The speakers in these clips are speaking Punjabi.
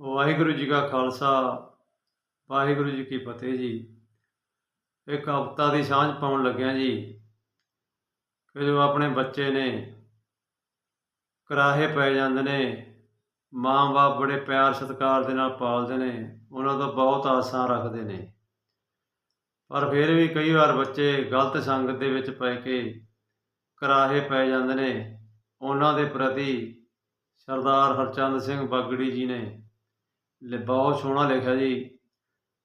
ਵਾਹਿਗੁਰੂ ਜੀ ਕਾ ਖਾਲਸਾ, ਵਾਹਿਗੁਰੂ ਜੀ ਕੀ ਫਤਿਹ ਜੀ। ਇੱਕ ਹਫ਼ਤਾ ਦੀ ਸਾਂਝ ਪਾਉਣ ਲੱਗਿਆ ਜੀ, ਕਿ ਜੋ ਆਪਣੇ ਬੱਚੇ ਨੇ, ਕਰਾਹੇ ਪੈ ਜਾਂਦੇ ਨੇ, ਮਾਂ-ਬਾਪ ਬੜੇ ਪਿਆਰ ਸਤਿਕਾਰ ਦੇ ਨਾਲ ਪਾਲਦੇ ਨੇ, ਉਹਨਾਂ ਤੋਂ ਬਹੁਤ ਆਸਾਂ ਰੱਖਦੇ ਨੇ। ਪਰ ਫਿਰ ਵੀ ਕਈ ਵਾਰ ਬੱਚੇ ਗਲਤ ਸੰਗਤ ਦੇ ਵਿੱਚ ਪੈ ਕੇ ਕਰਾਹੇ ਪੈ ਜਾਂਦੇ ਨੇ। ਉਹਨਾਂ ਦੇ ਪ੍ਰਤੀ ਸਰਦਾਰ ਹਰਚੰਦ ਸਿੰਘ ਬਾਗੜੀ ਜੀ ਨੇ ਲ ਬਹੁਤ ਸੋਹਣਾ ਲਿਖਿਆ ਜੀ।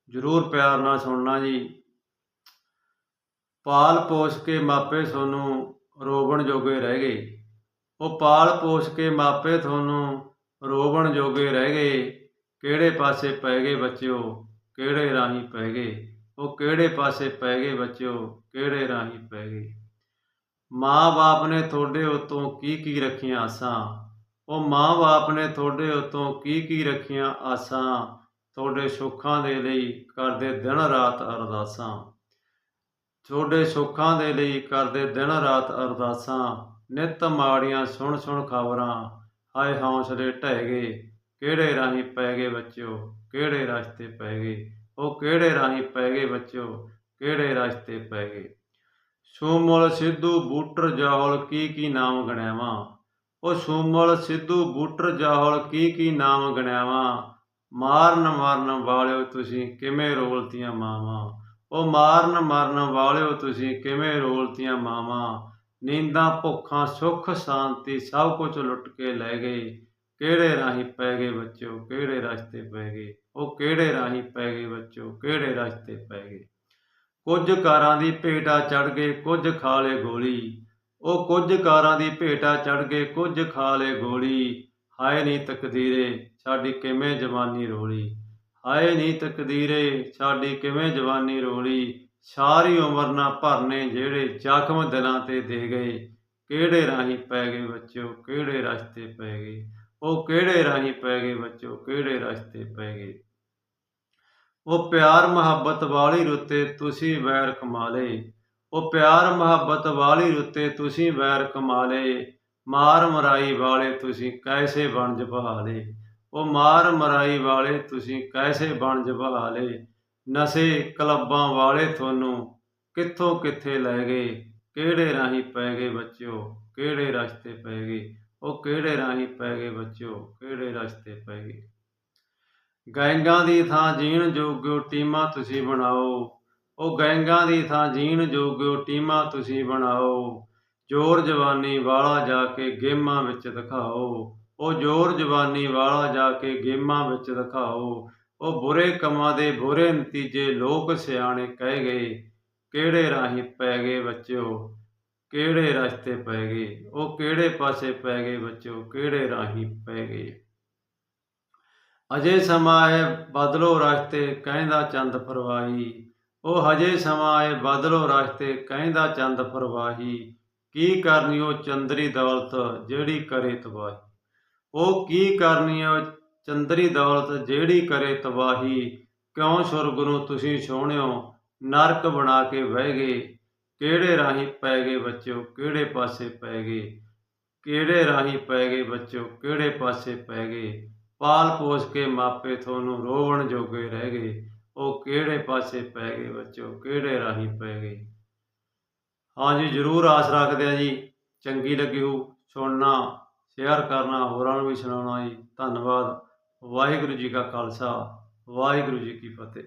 ਜ਼ਰੂਰ ਪਿਆਰ ਨਾਲ ਸੁਣਨਾ ਜੀ। ਪਾਲ ਪੋਸ਼ ਕੇ ਮਾਪੇ ਤੁਹਾਨੂੰ ਰੋਵਣ ਜੋਗੇ ਰਹਿ ਗਏ। ਉਹ ਪਾਲ ਪੋਸ਼ ਕੇ ਮਾਪੇ ਤੁਹਾਨੂੰ ਰੋਵਣ ਜੋਗੇ ਰਹਿ ਗਏ। ਕਿਹੜੇ ਪਾਸੇ ਪੈ ਗਏ ਬੱਚਿਓ, ਕਿਹੜੇ ਰਾਹੀਂ ਪੈ ਗਏ। ਉਹ ਕਿਹੜੇ ਪਾਸੇ ਪੈ ਗਏ ਬੱਚਿਓ, ਕਿਹੜੇ ਰਾਹੀਂ ਪੈ ਗਏ। ਮਾਂ-ਬਾਪ ਨੇ ਤੁਹਾਡੇ ਉਤੋਂ ਕੀ ਕੀ ਰੱਖੀਆਂ ਆਸਾਂ? ਉਹ ਮਾਂ-ਬਾਪ ਨੇ ਤੁਹਾਡੇ ਉਤੋਂ ਕੀ ਕੀ ਰੱਖੀਆਂ ਆਸਾਂ, ਤੁਹਾਡੇ ਸੁੱਖਾਂ ਦੇ ਲਈ ਕਰਦੇ ਦਿਨ ਰਾਤ ਅਰਦਾਸਾਂ। ਤੁਹਾਡੇ ਸੁੱਖਾਂ ਦੇ ਲਈ ਕਰਦੇ ਦਿਨ ਰਾਤ ਅਰਦਾਸਾਂ। ਨਿਤ ਮਾੜੀਆਂ ਸੁਣ ਸੁਣ ਖਬਰਾਂ, ਹਾਏ ਹੌਸਲੇ ਢਹਿ ਗਏ। ਕਿਹੜੇ ਰਾਹੀਂ ਪੈ ਗਏ ਬੱਚਿਓ, ਕਿਹੜੇ ਰਸਤੇ ਪੈ ਗਏ। ਉਹ ਕਿਹੜੇ ਰਾਹੀਂ ਪੈ ਗਏ ਬੱਚਿਓ, ਕਿਹੜੇ ਰਸਤੇ ਪੈ ਗਏ। ਸੋਮਲ ਸਿੱਧੂ ਬੂਟਰ ਜਾਹਲ ਕੀ ਕੀ ਨਾਮ ਗਣਿਆਵਾਂ। ਉਹ ਸੋਮਲ, ਸਿੱਧੂ, ਬੂਟਰ, ਜਾਹਲ, ਕੀ ਕੀ ਨਾਮ ਗਣਿਆਵਾਂ? ਮਾਰਨ, ਮਰਨ ਵਾਲਿਓ ਤੁਸੀਂ ਕਿਵੇਂ ਰੋਲਤੀਆਂ ਮਾਵਾਂ? ਉਹ ਮਾਰਨ, ਮਰਨ ਵਾਲਿਓ ਤੁਸੀਂ ਕਿਵੇਂ ਰੋਲਤੀਆਂ ਮਾਵਾਂ? ਨੀਂਦਾਂ, ਭੁੱਖਾਂ, ਸੁੱਖ, ਸ਼ਾਂਤੀ ਸਭ ਕੁਝ ਲੁੱਟ ਕੇ ਲੈ ਗਏ। ਕਿਹੜੇ ਰਾਹੀਂ ਪੈ ਗਏ ਬੱਚਿਓ? ਕਿਹੜੇ ਰਸਤੇ ਪੈ ਗਏ? ਉਹ ਕਿਹੜੇ ਰਾਹੀਂ ਪੈ ਗਏ ਬੱਚੋ ਕਿਹੜੇ ਰਸਤੇ ਪੈ ਗਏ? ਕੁਝ ਕਾਰਾਂ ਦੀ ਭੇਟਾ ਚੜ ਗਏ, ਕੁਝ ਖਾਲੇ ਗੋਲੀ। ਉਹ ਕੁਝ ਕਾਰਾਂ ਦੀ ਭੇਟਾ ਚੜ ਗਏ ਕੁਝ ਖਾ ਲੇ ਗੋਲੀ। ਹਾਏ ਨੀ ਤਕਦੀਰੇ, ਸਾਡੀ ਕਿਵੇਂ ਜਵਾਨੀ ਰੋਲੀ। ਹਾਏ ਨੀ ਤਕਦੀਰੇ, ਸਾਡੀ ਕਿਵੇਂ ਜਵਾਨੀ ਰੋਲੀ। ਸਾਰੀ ਉਮਰ ਨਾ ਭਰਨੇ ਜਿਹੜੇ ਜ਼ਖਮ ਦਿਲਾਂ ਤੇ ਦੇ ਗਏ। ਕਿਹੜੇ ਰਾਹੀਂ ਪੈ ਗਏ ਬੱਚਿਓ, ਕਿਹੜੇ ਰਸਤੇ ਪੈ ਗਏ। ਉਹ ਕਿਹੜੇ ਰਾਹੀਂ ਪੈ ਗਏ ਬੱਚਿਓ, ਕਿਹੜੇ ਰਸਤੇ ਪੈ ਗਏ। ਉਹ ਪਿਆਰ ਮੁਹੱਬਤ ਵਾਲੀ ਰੁੱਤੇ ਤੁਸੀਂ ਵੈਰ ਕਮਾਲੇ ਉਹ ਪਿਆਰ ਮੁਹੱਬਤ ਵਾਲੀ ਰੁੱਤੇ ਤੁਸੀਂ ਵੈਰ ਕਮਾ ਲਏ ਮਾਰ ਮਰਾਈ ਵਾਲੇ ਤੁਸੀਂ ਕੈਸੇ ਬਣ ਬਹਾ ਉਹ ਮਾਰ ਮਰਾਈ ਵਾਲੇ ਤੁਸੀਂ ਕੈਸੇ ਬਣ ਬਹਾ ਲਏ ਨਸ਼ੇ ਕਲੱਬਾਂ ਵਾਲੇ ਤੁਹਾਨੂੰ ਕਿੱਥੋਂ ਕਿੱਥੇ ਲੈ ਗਏ? ਕਿਹੜੇ ਰਾਹੀਂ ਪੈ ਗਏ ਬੱਚਿਓ? ਕਿਹੜੇ ਰਸਤੇ ਪੈ ਗਏ? ਉਹ ਕਿਹੜੇ ਰਾਹੀਂ ਪੈ ਗਏ ਬੱਚਿਓ? ਕਿਹੜੇ ਰਸਤੇ ਪੈ ਗਏ? ਗੈਂਗਾਂ ਦੀ ਥਾਂ ਜੀਣ ਜੋਗਿਓ ਟੀਮਾਂ ਤੁਸੀਂ ਬਣਾਓ। ਉਹ ਗੈਂਗਾਂ ਦੀ ਥਾਂ ਜੀਣ ਜੋਗਿਓ ਟੀਮਾਂ ਤੁਸੀਂ ਬਣਾਓ। ਜ਼ੋਰ ਜਵਾਨੀ ਵਾਲਾ ਜਾ ਕੇ ਗੇਮਾਂ ਵਿੱਚ ਦਿਖਾਓ। ਉਹ ਜ਼ੋਰ ਜਵਾਨੀ ਵਾਲਾ ਜਾ ਕੇ ਗੇਮਾਂ ਵਿੱਚ ਦਿਖਾਓ। ਉਹ ਬੁਰੇ ਕੰਮਾਂ ਦੇ ਬੁਰੇ ਨਤੀਜੇ ਲੋਕ ਸਿਆਣੇ ਕਹਿ ਗਏ। ਕਿਹੜੇ ਰਾਹੀਂ ਪੈ ਗਏ ਬੱਚਿਓ? ਕਿਹੜੇ ਰਸਤੇ ਪੈ ਗਏ? ਉਹ ਕਿਹੜੇ ਪਾਸੇ ਪੈ ਗਏ ਬੱਚਿਓ? ਕਿਹੜੇ ਰਾਹੀਂ ਪੈ ਗਏ? ਅਜੇ ਸਮਾਂ ਹੈ, ਬਦਲੋ ਰਸਤੇ, ਕਹਿੰਦਾ ਚੰਦ ਫਰਵਾਈ ਉਹ ਹਜੇ ਸਮਾਂ ਆਏ ਬਦਲੋ ਰਸਤੇ ਕਹਿੰਦਾ ਚੰਦ ਫਰਵਾਹੀ ਕੀ ਕਰਨੀ ਉਹ ਚੰਦਰੀ ਦੌਲਤ ਜਿਹੜੀ ਕਰੇ ਤਬਾਹੀ? ਉਹ ਕੀ ਕਰਨੀ ਉਹ ਚੰਦਰੀ ਦੌਲਤ ਜਿਹੜੀ ਕਰੇ ਤਬਾਹੀ? ਕਿਉਂ ਸੁਰਗ ਨੂੰ ਤੁਸੀਂ ਸੋਹਣਿਓ ਨਰਕ ਬਣਾ ਕੇ ਬਹਿ ਗਏ। ਕਿਹੜੇ ਰਾਹੀਂ ਪੈ ਗਏ ਬੱਚਿਓ? ਕਿਹੜੇ ਪਾਸੇ ਪੈ ਗਏ? ਕਿਹੜੇ ਰਾਹੀਂ ਪੈ ਗਏ ਬੱਚਿਓ? ਕਿਹੜੇ ਪਾਸੇ ਪੈ ਗਏ? ਪਾਲ ਪੋਸ ਕੇ ਮਾਪੇ ਤੁਹਾਨੂੰ ਰੋਵਣ ਜੋਗੇ ਰਹਿ ਗਏ। ਉਹ ਕਿਹੜੇ ਪਾਸੇ ਪੈ ਗਏ ਬੱਚਿਓ ਕਿਹੜੇ ਰਾਹੀਂ ਪੈ ਗਏ? ਹਾਂਜੀ ਜਰੂਰ ਆਸ ਰੱਖਦੇ ਆ ਜੀ। ਚੰਗੀ ਲੱਗੀ ਹੋ ਸੁਣਨਾ, ਸ਼ੇਅਰ ਕਰਨਾ, ਹੋਰਾਂ ਨੂੰ ਵੀ ਸੁਣਾਉਣਾ ਜੀ। ਧੰਨਵਾਦ। ਵਾਹਿਗੁਰੂ ਜੀ ਕਾ ਖਾਲਸਾ, ਵਾਹਿਗੁਰੂ ਜੀ ਕੀ ਫਤਿਹ।